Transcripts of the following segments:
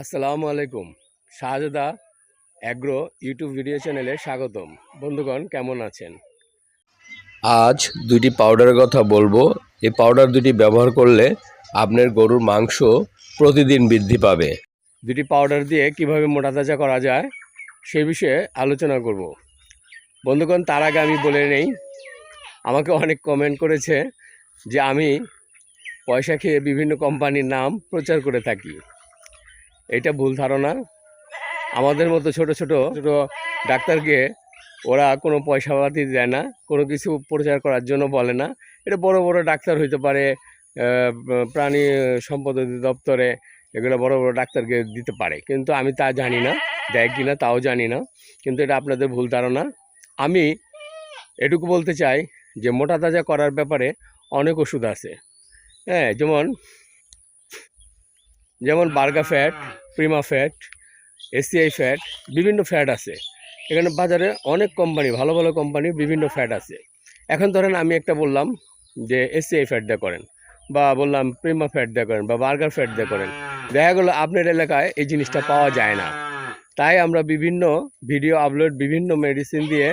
আসসালামু আলাইকুম। শাহজাদা agro YouTube video চ্যানেলে স্বাগতম। বন্ধুগণ, কেমন আছেন? আজ দুটি পাউডারের কথা বলব। এই পাউডার দুটি ব্যবহার করলে আপনার গরুর মাংস প্রতিদিন বৃদ্ধি পাবে। দুটি পাউডার দিয়ে কীভাবে মোটা তাজা করা যায়, সে বিষয়ে আলোচনা করব। বন্ধুগণ, তার আগে আমি বলে নেই, আমাকে অনেক কমেন্ট করেছে যে আমি পয়সা খেয়ে বিভিন্ন কোম্পানির নাম প্রচার করে থাকি। এটা ভুল ধারণা। আমাদের মতো ছোট ছোট ছোট ডাক্তারকে ওরা কোনো পয়সা পাতি দেয় না, কোনো কিছু প্রচার করার জন্য বলে না। এটা বড় বড় ডাক্তার হইতে পারে প্রাণী সম্পদ দপ্তরে এগুলো বড় বড় ডাক্তারকে দিতে পারে। কিন্তু আমি তা জানি না, দেয় কি না তাও জানি না। কিন্তু এটা আপনাদের ভুল ধারণা। আমি এটুকু বলতে চাই যে মোটা তাজা করার ব্যাপারে অনেক ওষুধ আছে। হ্যাঁ যেমন যেমন Barga fat Prima fat ACI fat বিভিন্ন ফ্যাট আছে। এখানে বাজারে অনেক কোম্পানি ভালো ভালো কোম্পানি বিভিন্ন ফ্যাট আছে। এখন ধরেন আমি একটা বললাম যে এসিআই ফ্যাট দিয়ে করেন বা বললাম প্রিমা ফ্যাট দিয়ে করেন বা বার্গার ফ্যাট দিয়ে করেন। দেখা গেলো আপনার এলাকায় এই জিনিসটা পাওয়া যায় না। তাই আমরা বিভিন্ন ভিডিও আপলোড বিভিন্ন মেডিসিন দিয়ে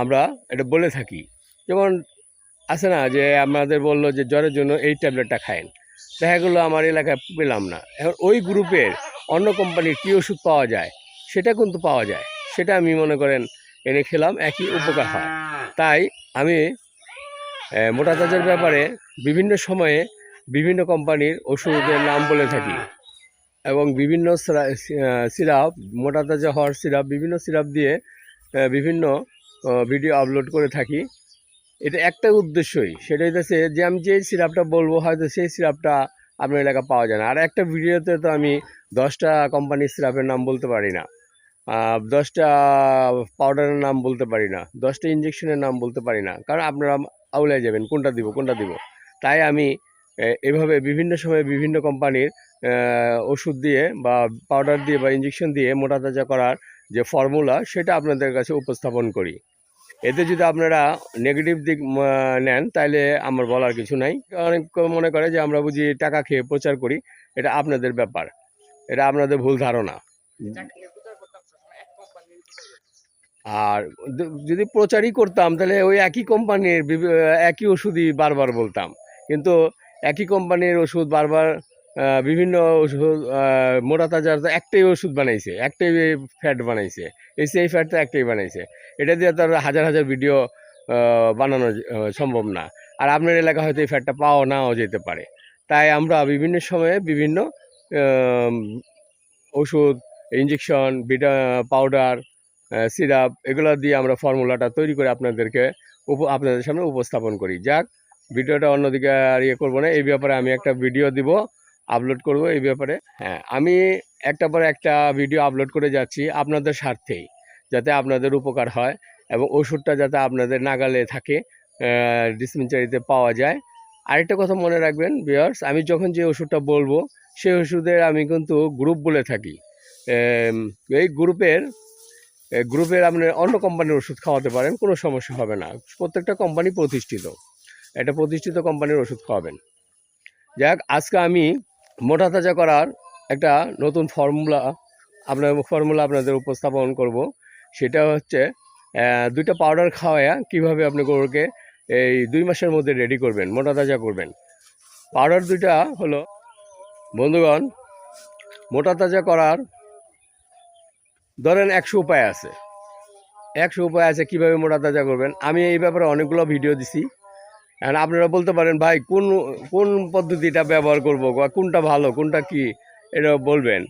আমরা এটা বলে থাকি। যেমন আছে না যে আমাদের বলল যে জ্বরের জন্য এই ট্যাবলেটটা খায়েন। দেখা গেলো আমার এলাকায় পেলাম না। এখন ওই গ্রুপের অন্য কোম্পানির কী ওষুধ পাওয়া যায়, সেটা কিন্তু পাওয়া যায়। সেটা আমি মনে করেন এনে খেলাম, একই উপকার হয়। তাই আমি মোটা তাজার ব্যাপারে বিভিন্ন সময়ে বিভিন্ন কোম্পানির ওষুধের নাম বলে থাকি। এবং বিভিন্ন সিরাপ, মোটা তাজা হওয়ার সিরাপ, বিভিন্ন সিরাপ দিয়ে বিভিন্ন ভিডিও আপলোড করে থাকি। এটা একটা উদ্দেশ্যই। সেটা হচ্ছে যে আমি যে সিরাপটা বলব, হয়তো সেই সিরাপটা আপনার এলাকা পাওয়া যায় না। আর একটা ভিডিওতে তো আমি দশটা কোম্পানির সিরাপের নাম বলতে পারি না। দশটা পাউডারের নাম বলতে পারি না। দশটা ইঞ্জেকশনের নাম বলতে পারি না। কারণ আপনারা আউলাই যাবেন, কোনটা দিব কোনটা দিব। তাই আমি এভাবে বিভিন্ন সময়ে বিভিন্ন কোম্পানির ওষুধ দিয়ে বা পাউডার দিয়ে বা ইঞ্জেকশন দিয়ে মোটা তাজা করার যে ফর্মুলা সেটা আপনাদের কাছে উপস্থাপন করি। এতে যদি আপনারা নেগেটিভ দিক নেন তাহলে আমার বলার কিছু নাই। অনেক মনে করে যে আমরা বুঝি টাকা খেয়ে প্রচার করি, এটা আপনাদের ব্যাপার। এটা আপনাদের ভুল ধারণা। আর যদি প্রচারই করতাম, তাহলে ওই একই কোম্পানির একই ওষুধই বারবার বলতাম। কিন্তু একই কোম্পানির ওষুধ বারবার বিভিন্ন ওষুধ মোটা তাজার একটাই ওষুধ বানাইছে, একটাই ফ্যাট বানাইছে, এই সেই ফ্যাটটা একটাই বানাইছে। এটা দিয়ে তার হাজার হাজার ভিডিও বানানো সম্ভব না। আর আপনার এলাকা হয়তো এই ফ্যাটটা পাওয়া নাও যেতে পারে। তাই আমরা বিভিন্ন সময়ে বিভিন্ন ওষুধ ইঞ্জেকশন বিটা পাউডার সিরাপ এগুলো দিয়ে আমরা ফর্মুলাটা তৈরি করে আপনাদেরকে উপ- আপনাদের সামনে উপস্থাপন করি। যাক, ভিডিওটা অন্যদিকে আর ইয়ে করব না। এই ব্যাপারে আমি একটা ভিডিও দিব। আপলোড করব এই ব্যাপারে। হ্যাঁ আমি একটা পর একটা ভিডিও আপলোড করে যাচ্ছি আপনাদের স্বার্থেই, যাতে আপনাদের উপকার হয় এবং ওষুধটা যাতে আপনাদের নাগালে থাকে ডিসপেন্সারিতে পাওয়া যায়। আরেকটা কথা মনে রাখবেন বিয়ার্স আমি যখন যে ওষুধটা বলব, সেই ওষুধের আমি কিন্তু গ্রুপ বলে থাকি। এই গ্রুপের গ্রুপের আপনি অন্য কোম্পানির ওষুধ খাওয়াতে পারেন, কোনো সমস্যা হবে না। প্রত্যেকটা কোম্পানি প্রতিষ্ঠিত। একটা প্রতিষ্ঠিত কোম্পানির ওষুধ খাওয়াবেন। যাক, আজকে আমি মোটা তাজা করার একটা নতুন ফর্মুলা আপনার ফর্মুলা আপনাদের উপস্থাপন করব। সেটা হচ্ছে দুইটা পাউডার খাওয়ায়া কীভাবে আপনি গরুকে এই দুই মাসের মধ্যে রেডি করবেন, মোটা তাজা করবেন। পাউডার দুইটা হলো, বন্ধুগণ, মোটা তাজা করার ধরেন একশো উপায় আছে। একশো উপায় আছে কীভাবে মোটা তাজা করবেন। আমি এই ব্যাপারে অনেকগুলো ভিডিও দিছি। আর আপনারা বলতে পারেন, ভাই, কোন কোন পদ্ধতিটা ব্যবহার করব? বা কোনটা ভালো, কোনটা কি? এটা বলবেন।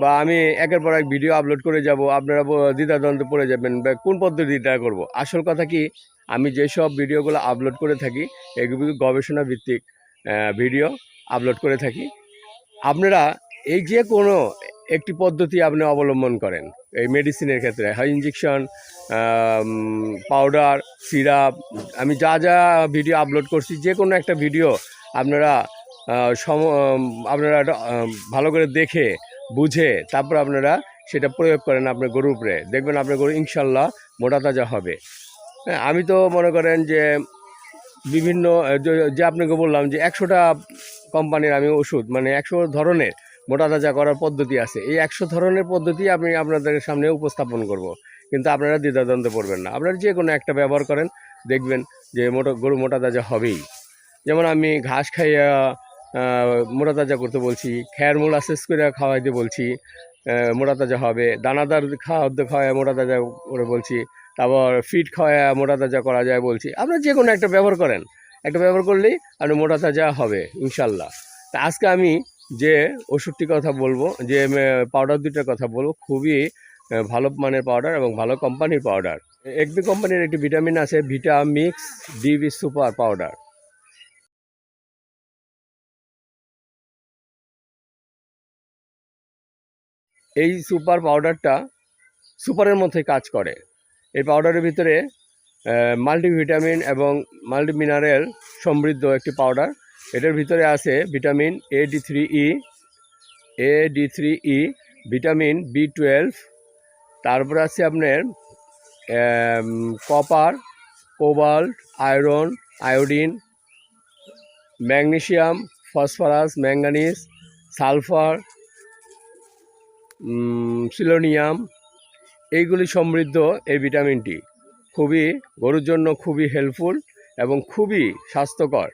বা আমি একের পর এক ভিডিও আপলোড করে যাব, আপনারা দ্বিধাদ্বন্দ্বে পড়ে যাবেন বা কোন পদ্ধতিটা করব? আসল কথা কি, আমি যেসব ভিডিওগুলো আপলোড করে থাকি, এগুলো গবেষণা ভিত্তিক ভিডিও আপলোড করে থাকি। আপনারা এই যে কোনো একটি পদ্ধতি আপনি অবলম্বন করেন। এই মেডিসিনের ক্ষেত্রে হয় ইঞ্জেকশন পাউডার সিরাপ আমি যা যা ভিডিও আপলোড করছি যে কোনো একটা ভিডিও আপনারা সম আপনারা ভালো করে দেখে, বুঝে, তারপর আপনারা সেটা প্রয়োগ করেন আপনার গরুর উপরে। দেখবেন আপনার গরু ইনশাল্লাহ মোটা তাজা হবে। হ্যাঁ আমি তো মনে করেন যে, বিভিন্ন যে আপনাকে বললাম যে, একশোটা কোম্পানির আমি ওষুধ মানে একশো ধরনের মোটা তাজা করার পদ্ধতি আছে। এই একশো ধরনের পদ্ধতি আমি আপনাদের সামনে উপস্থাপন করব। কিন্তু আপনারা দ্বিধাদ্বন্দ্বে পড়বেন না। আপনারা যে কোনো একটা ব্যবহার করেন, দেখবেন যে মোটা, গরু মোটা তাজা হবেই। যেমন আমি ঘাস খাইয়া মোটা তাজা করতে বলছি খ্যার মোলা শেষ করে খাওয়াইতে বলছি মোটা তাজা হবে। দানাদার খাদ্য খাওয়ায় মোটা তাজা করে বলছি, তারপর ফিট খাওয়ায় মোটা তাজা করা যায় বলছি। আপনারা যে কোনো একটা ব্যবহার করেন। একটা ব্যবহার করলেই আপনি মোটা তাজা হবে, ইনশাল্লাহ। তা আজকে আমি যে ওষুধটির কথা বলব, যে পাউডার দুইটার কথা বলব, খুবই ভালো মানের পাউডার এবং ভালো কোম্পানির পাউডার একবি কোম্পানির একটি ভিটামিন আছে Vita Mix DB super powder এই সুপার পাউডারটা সুপারের মধ্যে কাজ করে। এই পাউডারের ভিতরে মাল্টিভিটামিন এবং মাল্টি মিনারেল সমৃদ্ধ একটি পাউডার এটার ভিতরে আছে vitamin A D three E A D three E vitamin B twelve তারপর আছে আপনার copper cobalt iron iodine magnesium phosphorus manganese sulphur selenium এইগুলি সমৃদ্ধ এই ভিটামিনটি খুবই, গরুর জন্য খুবই হেল্পফুল এবং খুবই স্বাস্থ্যকর।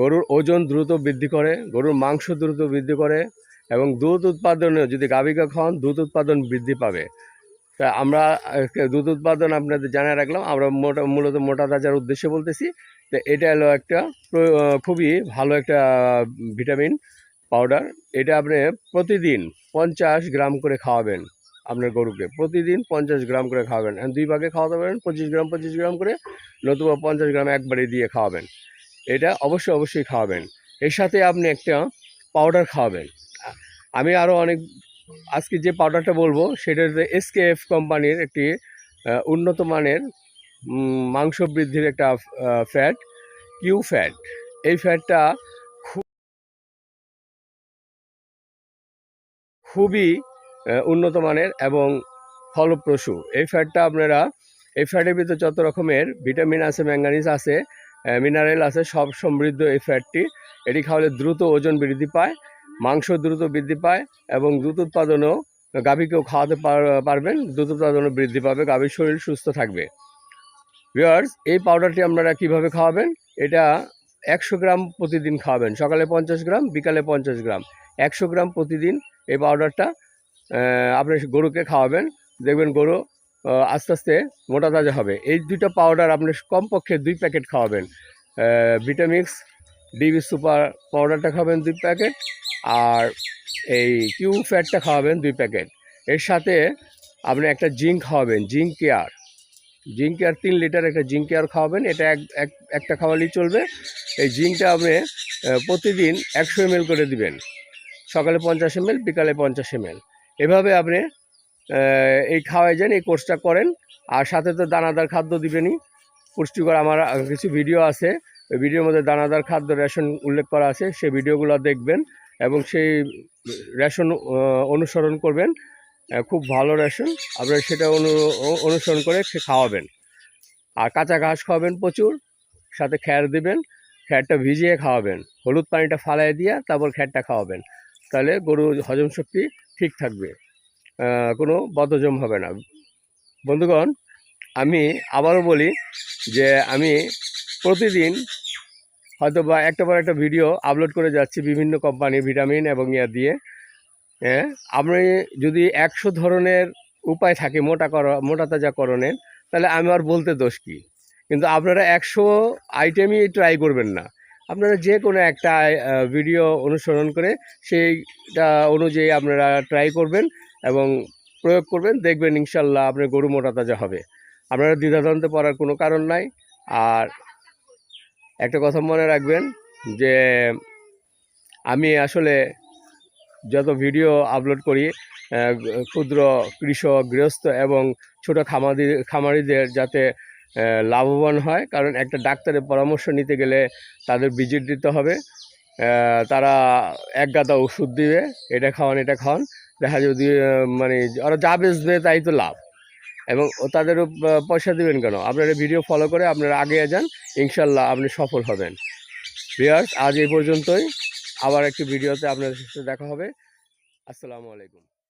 গরুর ওজন দ্রুত বৃদ্ধি করে, গরুর মাংস দ্রুত বৃদ্ধি করে এবং দুধ উৎপাদনে যদি গাভিকা খাওয়ান, দুধ উৎপাদন বৃদ্ধি পাবে। তা আমরা দুধ উৎপাদন আপনাদের জানিয়ে রাখলাম। আমরা মোটা, মূলত মোটা তাজার উদ্দেশ্যে বলতেছি। তো এটা হলো একটা খুবই ভালো একটা ভিটামিন পাউডার এটা আপনি প্রতিদিন পঞ্চাশ গ্রাম করে খাওয়াবেন। আপনার গরুকে। প্রতিদিন পঞ্চাশ গ্রাম করে খাওয়াবেন। দুই ভাগে খাওয়াতে পারেন, পঁচিশ গ্রাম পঁচিশ গ্রাম করে, নতুবা পঞ্চাশ গ্রাম একবারে দিয়ে খাওয়াবেন। এটা অবশ্যই অবশ্যই খাওয়াবেন। এর সাথে আপনি একটা পাউডার খাওয়াবেন। আমি আরও অনেক, আজকে যে পাউডারটা বলব, সেটা হচ্ছে এসকেএফ কোম্পানির একটি উন্নত মানের মাংস বৃদ্ধির একটা ফ্যাট কিউ ফ্যাট এই ফ্যাটটা খুবই উন্নত মানের এবং ফলপ্রসূ। এই ফ্যাটটা আপনারা, এই ফ্যাটের ভিতরে যত রকমের ভিটামিন আছে ম্যাঙ্গানিজ আছে মিনারেল আছে, সব সমৃদ্ধ এই ফ্যাটটি এটি খাওয়ালে দ্রুত ওজন বৃদ্ধি পায়, মাংস দ্রুত বৃদ্ধি পায় এবং দুধ উৎপাদনও, গাভীকেও খাওয়াতে পার- পারবেন দুধ উৎপাদনও বৃদ্ধি পাবে, গাভীর শরীর সুস্থ থাকবে। ভিওয়ার্স এই পাউডারটি আপনারা কীভাবে খাওয়াবেন? এটা একশো গ্রাম প্রতিদিন খাওয়াবেন। সকালে পঞ্চাশ গ্রাম, বিকালে পঞ্চাশ গ্রাম। একশো গ্রাম প্রতিদিন এই পাউডারটা আপনি গরুকে খাওয়াবেন, দেখবেন গরু আস্তে আস্তে মোটা তাজা হবে। এই দুটো পাউডার আপনি কমপক্ষে দুই প্যাকেট খাওয়াবেন। ভিটামিক্স ডিবি সুপার পাউডারটা খাবেন দুই প্যাকেট, আর এই কিউ ফ্যাটটা খাওয়াবেন দুই প্যাকেট। এর সাথে আপনি একটা জিঙ্ক খাওয়াবেন, জিঙ্ক কেয়ার। জিঙ্ক কেয়ার, তিন লিটার একটা জিঙ্ক কেয়ার খাওয়াবেন, এটা এক, এক- একটা খাওয়ালেই চলবে। এই জিঙ্কটা আপনি প্রতিদিন একশো এম করে দিবেন। সকালে পঞ্চাশ এম বিকালে পঞ্চাশ এম এভাবে আপনি এই খাওয়াই যান, এই কোর্সটা করেন। আর সাথে তো দানাদার খাদ্য দিবেনই। পুষ্টিকর আমার কিছু ভিডিও আছে। ওই ভিডিওর মধ্যে দানাদার খাদ্য রেশন উল্লেখ করা আছে। সেই ভিডিওগুলো দেখবেন এবং সেই রেশন অনুসরণ করবেন। খুব ভালো রেশন আপনারা সেটা অনু অনুসরণ করে খে- খাওয়াবেন। আর কাঁচা ঘাস খাওয়াবেন প্রচুর। সাথে খ্যার দিবেন। খ্যারটা ভিজিয়ে খাওয়াবেন। হলুদ পানিটা ফালাই দিয়ে তারপর খ্যারটা খাওয়াবেন। তাহলে গরুর হজম শক্তি ঠিক থাকবে। কোনো বদহজম হবে না। বন্ধুগণ, আমি আবারও বলি যে আমি প্রতিদিন হয়তো বা একটা পর একটা ভিডিও আপলোড করে যাচ্ছি বিভিন্ন কোম্পানি ভিটামিন এবং ইয়া দিয়ে। হ্যাঁ আপনি যদি একশো ধরনের উপায় থাকে মোটা করা, মোটা তাজা তাজাকরণের তাহলে আমি আর বলতে দোষ কী? কিন্তু আপনারা একশো আইটেমই ট্রাই করবেন না। আপনারা যে কোনো একটা ভিডিও অনুসরণ করে সেইটা অনুযায়ী আপনারা ট্রাই করবেন এবং প্রয়োগ করবেন। দেখবেন ইনশাল্লাহ আপনার গরু মোটা তাজা হবে। আপনারা দ্বিধাদ্বন্দ্বে পড়ার কোনো কারণ নাই। আর একটা কথা মনে রাখবেন যে আমি আসলে যত ভিডিও আপলোড করি ক্ষুদ্র কৃষক, গৃহস্থ এবং ছোট খামারি, খামারিদের যাতে লাভবান হয়। কারণ একটা ডাক্তারের পরামর্শ নিতে গেলে তাদের ভিজিট দিতে হবে। তারা এক গাদা ওষুধ দিবে, এটা খাওয়ান এটা খাওয়ান। দেখা যদি মানে ওরা যা বেচবে তাই তো লাভ। এবং তাদেরও পয়সা দিবেন কেন? আপনারা ভিডিও ফলো করে আপনারা আগে যান ইনশাল্লাহ আপনি সফল হবেন। ভিয়ার্স আজ এই পর্যন্তই। আবার একটি ভিডিওতে আপনাদের সাথে দেখা হবে। আসসালামু আলাইকুম।